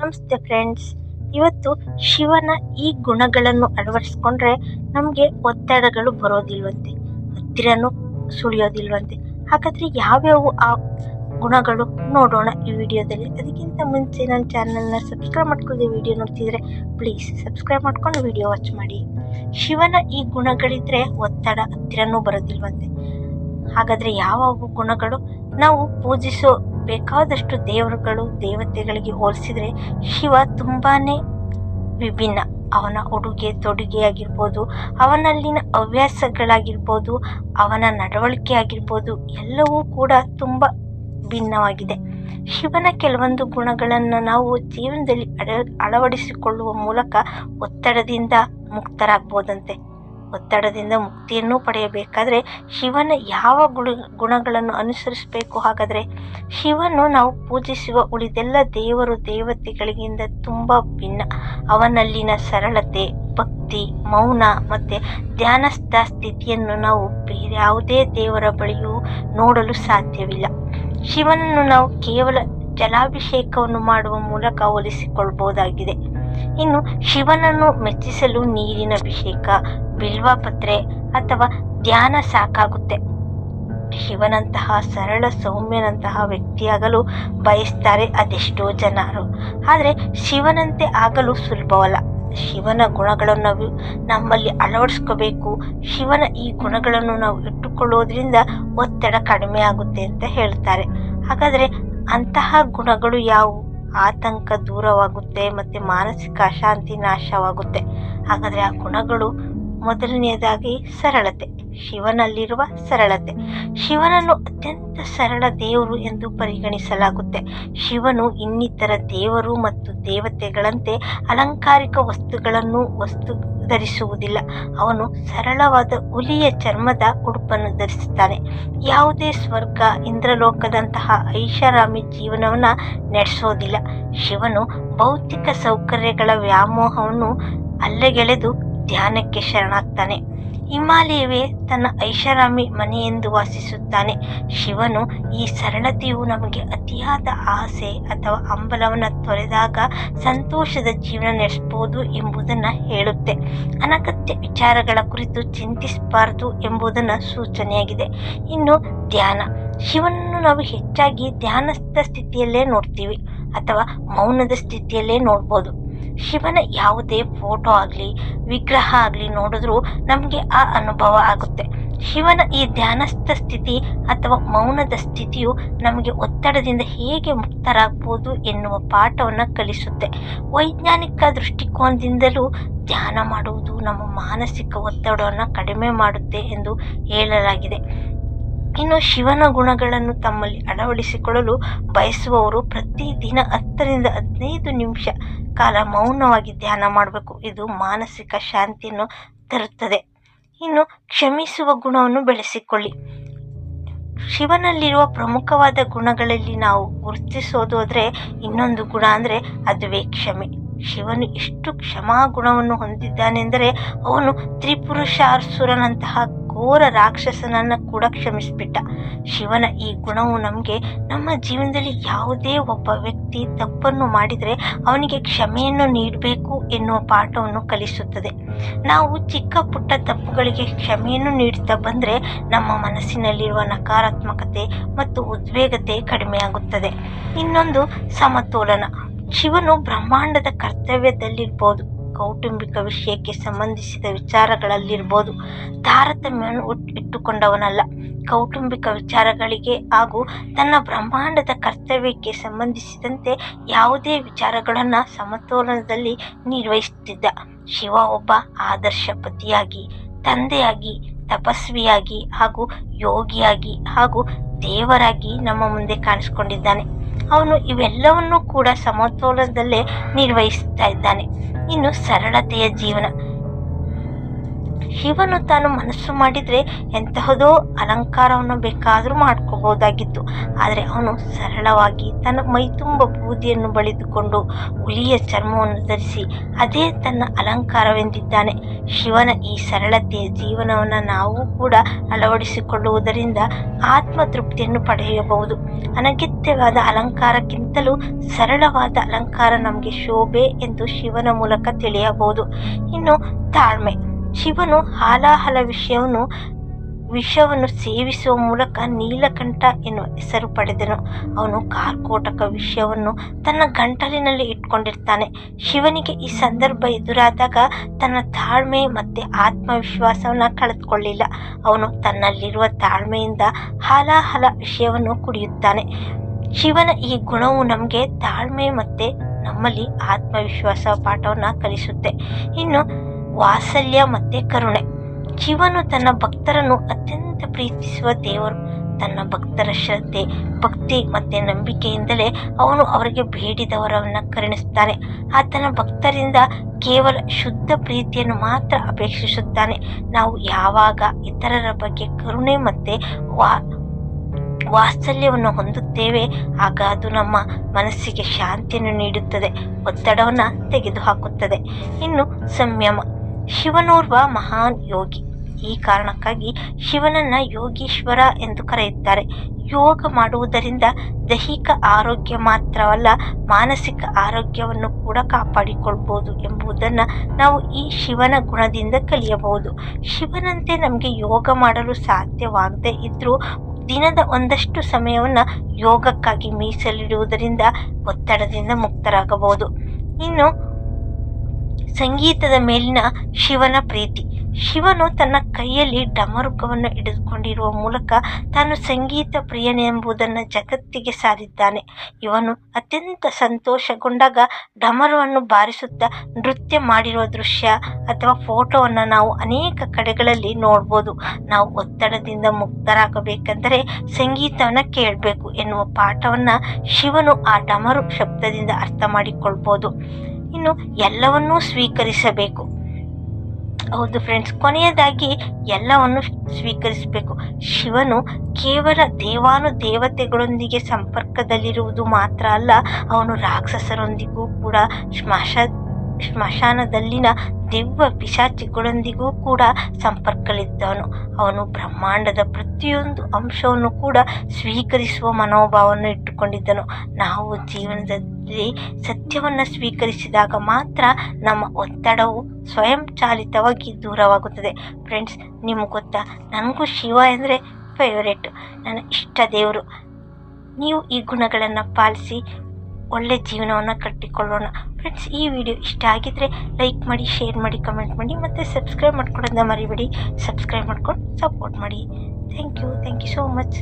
ನಮಸ್ತೆ ಫ್ರೆಂಡ್ಸ್ ಇವತ್ತು ಶಿವನ ಈ ಗುಣಗಳನ್ನು ಅಳವಡಿಸ್ಕೊಂಡ್ರೆ ನಮಗೆ ಒತ್ತಡಗಳು ಬರೋದಿಲ್ವಂತೆ, ಹತ್ತಿರನೂ ಸುಳಿಯೋದಿಲ್ವಂತೆ. ಹಾಗಾದ್ರೆ ಯಾವ್ಯಾವು ಆ ಗುಣಗಳು ನೋಡೋಣ ಈ ವಿಡಿಯೋದಲ್ಲಿ. ಅದಕ್ಕಿಂತ ಮುಂಚೆ ನನ್ನ ಚಾನಲ್ನ ಸಬ್ಸ್ಕ್ರೈಬ್ ಮಾಡ್ಕೊಳ್ಳಿ ವಿಡಿಯೋ ನೋಡ್ತಿದ್ರೆ ಪ್ಲೀಸ್ ಸಬ್ಸ್ಕ್ರೈಬ್ ಮಾಡ್ಕೊಂಡು ವಿಡಿಯೋ ವಾಚ್ ಮಾಡಿ. ಶಿವನ ಈ ಗುಣಗಳಿದ್ರೆ ಒತ್ತಡ ಹತ್ತಿರನೂ ಬರೋದಿಲ್ವಂತೆ. ಹಾಗಾದ್ರೆ ಯಾವ ಗುಣಗಳು ನಾವು ಪೂಜಿಸೋ ಬೇಕಾದಷ್ಟು ದೇವರುಗಳು, ದೇವತೆಗಳಿಗೆ ಹೋಲಿಸಿದರೆ ಶಿವ ತುಂಬಾನೇ ವಿಭಿನ್ನ. ಅವನ ಉಡುಗೆ, ತೊಡುಗೆ ಆಗಿರ್ಬೋದು, ಅವನಲ್ಲಿನ ಹವ್ಯಾಸಗಳಾಗಿರ್ಬೋದು, ಅವನ ನಡವಳಿಕೆ ಆಗಿರ್ಬೋದು, ಎಲ್ಲವೂ ಕೂಡ ತುಂಬ ಭಿನ್ನವಾಗಿದೆ. ಶಿವನ ಕೆಲವೊಂದು ಗುಣಗಳನ್ನು ನಾವು ಜೀವನದಲ್ಲಿ ಅಳ, ಅಳವಡಿಸಿಕೊಳ್ಳುವ ಮೂಲಕ ಒತ್ತಡದಿಂದ ಮುಕ್ತರಾಗ್ಬೋದಂತೆ. ಒತ್ತಡದಿಂದ ಮುಕ್ತಿಯನ್ನು ಪಡೆಯಬೇಕಾದರೆ ಶಿವನ ಯಾವ ಗುಣ, ಗುಣಗಳನ್ನು ಅನುಸರಿಸಬೇಕು ಹಾಗಾದರೆ? ಶಿವನು ನಾವು ಪೂಜಿಸುವ ಉಳಿದೆಲ್ಲ ದೇವರು ದೇವತೆಗಳಿಗಿಂತ ತುಂಬ ಭಿನ್ನ. ಅವನಲ್ಲಿನ ಸರಳತೆ, ಭಕ್ತಿ, ಮೌನ ಮತ್ತು ಧ್ಯಾನಸ್ಥ ಸ್ಥಿತಿಯನ್ನು ನಾವು ಬೇರೆ ಯಾವುದೇ ದೇವರ ಬಳಿಯೂ ನೋಡಲು ಸಾಧ್ಯವಿಲ್ಲ. ಶಿವನನ್ನು ನಾವು ಕೇವಲ ಜಲಾಭಿಷೇಕವನ್ನು ಮಾಡುವ ಮೂಲಕ ಹೋಲಿಸಿಕೊಳ್ಬಹುದಾಗಿದೆ ಇನ್ನು ಶಿವನನ್ನು ಮೆಚ್ಚಿಸಲು ನೀರಿನ ಅಭಿಷೇಕ ಬಿಲ್ವಪತ್ರೆ ಅಥವಾ ಧ್ಯಾನ ಸಾಕಾಗುತ್ತೆ. ಶಿವನಂತಹ ಸರಳ ಸೌಮ್ಯನಂತಹ ವ್ಯಕ್ತಿಯಾಗಲು ಬಯಸ್ತಾರೆ ಅದೆಷ್ಟೋ ಜನರು. ಆದರೆ ಶಿವನಂತೆ ಆಗಲು ಸುಲಭವಲ್ಲ. ಶಿವನ ಗುಣಗಳನ್ನು ನಮ್ಮಲ್ಲಿ ಅಳವಡಿಸ್ಕೋಬೇಕು. ಶಿವನ ಈ ಗುಣಗಳನ್ನು ನಾವು ಇಟ್ಟುಕೊಳ್ಳೋದ್ರಿಂದ ಒತ್ತಡ ಕಡಿಮೆ ಆಗುತ್ತೆ ಅಂತ ಹೇಳ್ತಾರೆ. ಹಾಗಾದರೆ ಅಂತಹ ಗುಣಗಳು ಯಾವುವು? ಆತಂಕ ದೂರವಾಗುತ್ತೆ ಮತ್ತು ಮಾನಸಿಕ ಅಶಾಂತಿ ನಾಶವಾಗುತ್ತೆ. ಹಾಗಾದರೆ ಆ ಗುಣಗಳು ಮೊದಲನೆಯದಾಗಿ ಸರಳತೆ, ಶಿವನಲ್ಲಿರುವ ಸರಳತೆ. ಶಿವನನ್ನು ಅತ್ಯಂತ ಸರಳ ದೇವರು ಎಂದು ಪರಿಗಣಿಸಲಾಗುತ್ತೆ. ಶಿವನು ಇನ್ನಿತರ ದೇವರು ಮತ್ತು ದೇವತೆಗಳಂತೆ ಅಲಂಕಾರಿಕ ವಸ್ತುಗಳನ್ನು ವಸ್ತು ಧರಿಸುವುದಿಲ್ಲ. ಅವನು ಸರಳವಾದ ಹುಲಿಯ ಚರ್ಮದ ಉಡುಪನ್ನು ಧರಿಸುತ್ತಾನೆ. ಯಾವುದೇ ಸ್ವರ್ಗ, ಇಂದ್ರಲೋಕದಂತಹ ಐಷಾರಾಮಿ ಜೀವನವನ್ನು ನಡೆಸೋದಿಲ್ಲ. ಶಿವನು ಭೌತಿಕ ಸೌಕರ್ಯಗಳ ವ್ಯಾಮೋಹವನ್ನು ಅಲ್ಲೆಗೆಳೆದು ಧ್ಯಾನಕ್ಕೆ ಶರಣಾಗ್ತಾನೆ. ಹಿಮಾಲಯವೇ ತನ್ನ ಐಷಾರಾಮಿ ಮನೆಯೆಂದು ವಾಸಿಸುತ್ತಾನೆ. ಶಿವನು ಈ ಸರಳತೆಯು ನಮಗೆ ಅತಿಯಾದ ಆಸೆ ಅಥವಾ ಹಂಬಲವನ್ನು ತೊರೆದಾಗ ಸಂತೋಷದ ಜೀವನ ನಡೆಸಬಹುದು ಎಂಬುದನ್ನು ಹೇಳುತ್ತೆ. ಅನಗತ್ಯ ವಿಚಾರಗಳ ಕುರಿತು ಚಿಂತಿಸಬಾರದು ಎಂಬುದನ್ನು ಸೂಚನೆಯಾಗಿದೆ. ಇನ್ನು ಧ್ಯಾನ. ಶಿವನನ್ನು ನಾವು ಹೆಚ್ಚಾಗಿ ಧ್ಯಾನಸ್ಥ ಸ್ಥಿತಿಯಲ್ಲೇ ನೋಡ್ತೀವಿ ಅಥವಾ ಮೌನದ ಸ್ಥಿತಿಯಲ್ಲೇ ನೋಡ್ಬೋದು. ಶಿವನ ಯಾವುದೇ ಫೋಟೋ ಆಗಲಿ, ವಿಗ್ರಹ ಆಗಲಿ ನೋಡಿದ್ರೂ ನಮಗೆ ಆ ಅನುಭವ ಆಗುತ್ತೆ. ಶಿವನ ಈ ಧ್ಯಾನಸ್ಥ ಸ್ಥಿತಿ ಅಥವಾ ಮೌನದ ಸ್ಥಿತಿಯು ನಮಗೆ ಒತ್ತಡದಿಂದ ಹೇಗೆ ಮುಕ್ತರಾಗ್ಬೋದು ಎನ್ನುವ ಪಾಠವನ್ನು ಕಲಿಸುತ್ತೆ. ವೈಜ್ಞಾನಿಕ ದೃಷ್ಟಿಕೋನದಿಂದಲೂ ಧ್ಯಾನ ಮಾಡುವುದು ನಮ್ಮ ಮಾನಸಿಕ ಒತ್ತಡವನ್ನು ಕಡಿಮೆ ಮಾಡುತ್ತೆ ಎಂದು ಹೇಳಲಾಗಿದೆ. ಇನ್ನು ಶಿವನ ಗುಣಗಳನ್ನು ತಮ್ಮಲ್ಲಿ ಅಳವಡಿಸಿಕೊಳ್ಳಲು ಬಯಸುವವರು ಪ್ರತಿದಿನ ಹತ್ತರಿಂದ ಹದಿನೈದು ನಿಮಿಷ ಕಾಲ ಮೌನವಾಗಿ ಧ್ಯಾನ ಮಾಡಬೇಕು. ಇದು ಮಾನಸಿಕ ಶಾಂತಿಯನ್ನು ತರುತ್ತದೆ. ಇನ್ನು ಕ್ಷಮಿಸುವ ಗುಣವನ್ನು ಬೆಳೆಸಿಕೊಳ್ಳಿ. ಶಿವನಲ್ಲಿರುವ ಪ್ರಮುಖವಾದ ಗುಣಗಳಲ್ಲಿ ನಾವು ಗುರುತಿಸೋದು ಆದರೆ ಇನ್ನೊಂದು ಗುಣ ಅಂದರೆ ಅದುವೇ ಕ್ಷಮೆ. ಶಿವನು ಎಷ್ಟು ಕ್ಷಮಾ ಗುಣವನ್ನು ಹೊಂದಿದ್ದಾನೆಂದರೆ ಅವನು ತ್ರಿಪುರುಷಾಸುರನಂತಹ ಘೋರ ರಾಕ್ಷಸನನ್ನು ಕೂಡ ಕ್ಷಮಿಸಿಬಿಟ್ಟ. ಶಿವನ ಈ ಗುಣವು ನಮಗೆ ನಮ್ಮ ಜೀವನದಲ್ಲಿ ಯಾವುದೇ ಒಬ್ಬ ವ್ಯಕ್ತಿ ತಪ್ಪನ್ನು ಮಾಡಿದರೆ ಅವನಿಗೆ ಕ್ಷಮೆಯನ್ನು ನೀಡಬೇಕು ಎನ್ನುವ ಪಾಠವನ್ನು ಕಲಿಸುತ್ತದೆ. ನಾವು ಚಿಕ್ಕ ಪುಟ್ಟ ತಪ್ಪುಗಳಿಗೆ ಕ್ಷಮೆಯನ್ನು ನೀಡುತ್ತಾ ಬಂದರೆ ನಮ್ಮ ಮನಸ್ಸಿನಲ್ಲಿರುವ ನಕಾರಾತ್ಮಕತೆ ಮತ್ತು ಉದ್ವೇಗತೆ ಕಡಿಮೆಯಾಗುತ್ತದೆ. ಇನ್ನೊಂದು ಸಮತೋಲನ. ಶಿವನು ಬ್ರಹ್ಮಾಂಡದ ಕರ್ತವ್ಯದಲ್ಲಿರ್ಬೋದು. ಕೌಟುಂಬಿಕ ವಿಷಯಕ್ಕೆ ಸಂಬಂಧಿಸಿದ ವಿಚಾರಗಳಲ್ಲಿರ್ಬೋದು. ತಾರತಮ್ಯವನ್ನು ಇಟ್ಟುಕೊಂಡವನಲ್ಲ. ಕೌಟುಂಬಿಕ ವಿಚಾರಗಳಿಗೆ ಹಾಗೂ ತನ್ನ ಬ್ರಹ್ಮಾಂಡದ ಕರ್ತವ್ಯಕ್ಕೆ ಸಂಬಂಧಿಸಿದಂತೆ ಯಾವುದೇ ವಿಚಾರಗಳನ್ನು ಸಮತೋಲನದಲ್ಲಿ ನಿರ್ವಹಿಸುತ್ತಿದ್ದ ಶಿವ ಒಬ್ಬ ಆದರ್ಶ ಪತಿಯಾಗಿ, ತಂದೆಯಾಗಿ, ತಪಸ್ವಿಯಾಗಿ ಹಾಗೂ ಯೋಗಿಯಾಗಿ ಹಾಗೂ ದೇವರಾಗಿ ನಮ್ಮ ಮುಂದೆ ಕಾಣಿಸ್ಕೊಂಡಿದ್ದಾನೆ. ಅವನು ಇವೆಲ್ಲವನ್ನೂ ಕೂಡ ಸಮತೋಲನದಲ್ಲೇ ನಿರ್ವಹಿಸ್ತಾ ಇದ್ದಾನೆ. ಇನ್ನು ಸರಳತೆಯ ಜೀವನ. ಶಿವನು ತಾನು ಮನಸ್ಸು ಮಾಡಿದರೆ ಎಂತಹದೋ ಅಲಂಕಾರವನ್ನು ಬೇಕಾದರೂ ಮಾಡ್ಕೋಬಹುದಾಗಿತ್ತು. ಆದರೆ ಅವನು ಸರಳವಾಗಿ ತನ್ನ ಮೈತುಂಬ ಬೂದಿಯನ್ನು ಬಳಿದುಕೊಂಡು ಹುಲಿಯ ಚರ್ಮವನ್ನು ಧರಿಸಿ ಅದೇ ತನ್ನ ಅಲಂಕಾರವೆಂದಿದ್ದಾನೆ. ಶಿವನ ಈ ಸರಳತೆಯ ಜೀವನವನ್ನು ನಾವು ಕೂಡ ಅಳವಡಿಸಿಕೊಳ್ಳುವುದರಿಂದ ಆತ್ಮತೃಪ್ತಿಯನ್ನು ಪಡೆಯಬಹುದು. ಅನಗತ್ಯವಾದ ಅಲಂಕಾರಕ್ಕಿಂತಲೂ ಸರಳವಾದ ಅಲಂಕಾರ ನಮಗೆ ಶೋಭೆ ಎಂದು ಶಿವನ ಮೂಲಕ ತಿಳಿಯಬಹುದು. ಇನ್ನು ತಾಳ್ಮೆ. ಶಿವನು ಹಾಲಾಹಲ ವಿಷಯವನ್ನು, ವಿಷವನ್ನು ಸೇವಿಸುವ ಮೂಲಕ ನೀಲಕಂಠ ಎನ್ನುವ ಹೆಸರು ಪಡೆದನು. ಅವನು ಕಾರ್ಕೋಟಕ ವಿಷಯವನ್ನು ತನ್ನ ಗಂಟಲಿನಲ್ಲಿ ಇಟ್ಕೊಂಡಿರ್ತಾನೆ. ಶಿವನಿಗೆ ಈ ಸಂದರ್ಭ ಎದುರಾದಾಗ ತನ್ನ ತಾಳ್ಮೆ ಮತ್ತು ಆತ್ಮವಿಶ್ವಾಸವನ್ನು ಕಳೆದುಕೊಳ್ಳಿಲ್ಲ. ಅವನು ತನ್ನಲ್ಲಿರುವ ತಾಳ್ಮೆಯಿಂದ ಹಾಲಾಹಲ ವಿಷಯವನ್ನು ಕುಡಿಯುತ್ತಾನೆ. ಶಿವನ ಈ ಗುಣವು ನಮಗೆ ತಾಳ್ಮೆ ಮತ್ತು ನಮ್ಮಲ್ಲಿ ಆತ್ಮವಿಶ್ವಾಸ ಪಾಠವನ್ನು ಕಲಿಸುತ್ತೆ. ಇನ್ನು ವಾತ್ಸಲ್ಯ ಮತ್ತು ಕರುಣೆ. ಶಿವನು ತನ್ನ ಭಕ್ತರನ್ನು ಅತ್ಯಂತ ಪ್ರೀತಿಸುವ ದೇವರು. ತನ್ನ ಭಕ್ತರ ಶ್ರದ್ಧೆ, ಭಕ್ತಿ ಮತ್ತು ನಂಬಿಕೆಯಿಂದಲೇ ಅವನು ಅವರಿಗೆ ಬೇಡಿದವರನ್ನು ಕರುಣಿಸುತ್ತಾನೆ. ಆತನ ಭಕ್ತರಿಂದ ಕೇವಲ ಶುದ್ಧ ಪ್ರೀತಿಯನ್ನು ಮಾತ್ರ ಅಪೇಕ್ಷಿಸುತ್ತಾನೆ. ನಾವು ಯಾವಾಗ ಇತರರ ಬಗ್ಗೆ ಕರುಣೆ ಮತ್ತು ವಾ, ವಾತ್ಸಲ್ಯವನ್ನು ಹೊಂದುತ್ತೇವೆ, ಆಗ ಅದು ನಮ್ಮ ಮನಸ್ಸಿಗೆ ಶಾಂತಿಯನ್ನು ನೀಡುತ್ತದೆ, ಒತ್ತಡವನ್ನು ತೆಗೆದುಹಾಕುತ್ತದೆ. ಇನ್ನು ಸಂಯಮ ಶಿವನೋರ್ವ ಮಹಾನ್ ಯೋಗಿ. ಈ ಕಾರಣಕ್ಕಾಗಿ ಶಿವನನ್ನ ಯೋಗೀಶ್ವರ ಎಂದು ಕರೆಯುತ್ತಾರೆ. ಯೋಗ ಮಾಡುವುದರಿಂದ ದೈಹಿಕ ಆರೋಗ್ಯ ಮಾತ್ರವಲ್ಲ, ಮಾನಸಿಕ ಆರೋಗ್ಯವನ್ನು ಕೂಡ ಕಾಪಾಡಿಕೊಳ್ಬೋದು ಎಂಬುದನ್ನು ನಾವು ಈ ಶಿವನ ಗುಣದಿಂದ ಕಲಿಯಬಹುದು. ಶಿವನಂತೆ ನಮಗೆ ಯೋಗ ಮಾಡಲು ಸಾಧ್ಯವಾಗದೇ ಇದ್ದರೂ ದಿನದ ಒಂದಷ್ಟು ಸಮಯವನ್ನು ಯೋಗಕ್ಕಾಗಿ ಮೀಸಲಿಡುವುದರಿಂದ ಒತ್ತಡದಿಂದ ಮುಕ್ತರಾಗಬಹುದು. ಇನ್ನು ಸಂಗೀತದ ಮೇಲಿನ ಶಿವನ ಪ್ರೀತಿ. ಶಿವನು ತನ್ನ ಕೈಯಲ್ಲಿ ಡಮರುಕವನ್ನು ಹಿಡಿದುಕೊಂಡಿರುವ ಮೂಲಕ ತಾನು ಸಂಗೀತ ಪ್ರಿಯನೆಂಬುದನ್ನು ಜಗತ್ತಿಗೆ ಸಾರಿದ್ದಾನೆ. ಇವನು ಅತ್ಯಂತ ಸಂತೋಷಗೊಂಡಾಗ ಡಮರುವನ್ನು ಬಾರಿಸುತ್ತಾ ನೃತ್ಯ ಮಾಡಿರುವ ದೃಶ್ಯ ಅಥವಾ ಫೋಟೋವನ್ನು ನಾವು ಅನೇಕ ಕಡೆಗಳಲ್ಲಿ ನೋಡ್ಬೋದು. ನಾವು ಒತ್ತಡದಿಂದ ಮುಕ್ತರಾಗಬೇಕೆಂದರೆ ಸಂಗೀತವನ್ನು ಕೇಳಬೇಕು ಎನ್ನುವ ಪಾಠವನ್ನು ಶಿವನು ಆ ಡಮರು ಶಬ್ದದಿಂದ ಅರ್ಥ ಮಾಡಿಕೊಳ್ಬೋದು. ಇನ್ನು ಎಲ್ಲವನ್ನೂ ಸ್ವೀಕರಿಸಬೇಕು. ಹೌದು ಫ್ರೆಂಡ್ಸ್ ಕೊನೆಯದಾಗಿ ಎಲ್ಲವನ್ನು ಸ್ವೀಕರಿಸಬೇಕು. ಶಿವನು ಕೇವಲ ದೇವಾನು ದೇವತೆಗಳೊಂದಿಗೆ ಸಂಪರ್ಕದಲ್ಲಿರುವುದು ಮಾತ್ರ ಅಲ್ಲ, ಅವನು ರಾಕ್ಷಸರೊಂದಿಗೂ ಕೂಡ ಸ್ಮಶ ಸ್ಮಶಾನದಲ್ಲಿನ ದೆವ್ವ ಪಿಶಾಚಿಗಳೊಂದಿಗೂ ಕೂಡ ಸಂಪರ್ಕಲಿದ್ದಾನು ಅವನು ಬ್ರಹ್ಮಾಂಡದ ಪ್ರತಿಯೊಂದು ಅಂಶವನ್ನು ಕೂಡ ಸ್ವೀಕರಿಸುವ ಮನೋಭಾವವನ್ನು ಇಟ್ಟುಕೊಂಡಿದ್ದನು. ನಾವು ಜೀವನದಲ್ಲಿ ಸತ್ಯವನ್ನು ಸ್ವೀಕರಿಸಿದಾಗ ಮಾತ್ರ ನಮ್ಮ ಒತ್ತಡವು ಸ್ವಯಂಚಾಲಿತವಾಗಿ ದೂರವಾಗುತ್ತದೆ. ಫ್ರೆಂಡ್ಸ್, ನಿಮ್ಗೆ ಗೊತ್ತಾ? ನನಗೂ ಶಿವ ಅಂದರೆ ಫೇವರೇಟ್ ನನ್ನ ಇಷ್ಟ ದೇವರು. ನೀವು ಈ ಗುಣಗಳನ್ನು ಪಾಲಿಸಿ ಒಳ್ಳೆ ಜೀವನವನ್ನು ಕಟ್ಟಿಕೊಳ್ಳೋಣ. ಫ್ರೆಂಡ್ಸ್ ಈ ವಿಡಿಯೋ ಇಷ್ಟ ಆಗಿದ್ದರೆ ಲೈಕ್ ಮಾಡಿ ಶೇರ್ ಮಾಡಿ ಕಮೆಂಟ್ ಮಾಡಿ, ಮತ್ತು ಸಬ್ಸ್ಕ್ರೈಬ್ ಮಾಡ್ಕೊಳ್ಳೋದನ್ನ ಮರಿಬೇಡಿ. ಸಬ್ಸ್ಕ್ರೈಬ್ ಮಾಡ್ಕೊಂಡು ಸಪೋರ್ಟ್ ಮಾಡಿ. Thank you thank you so much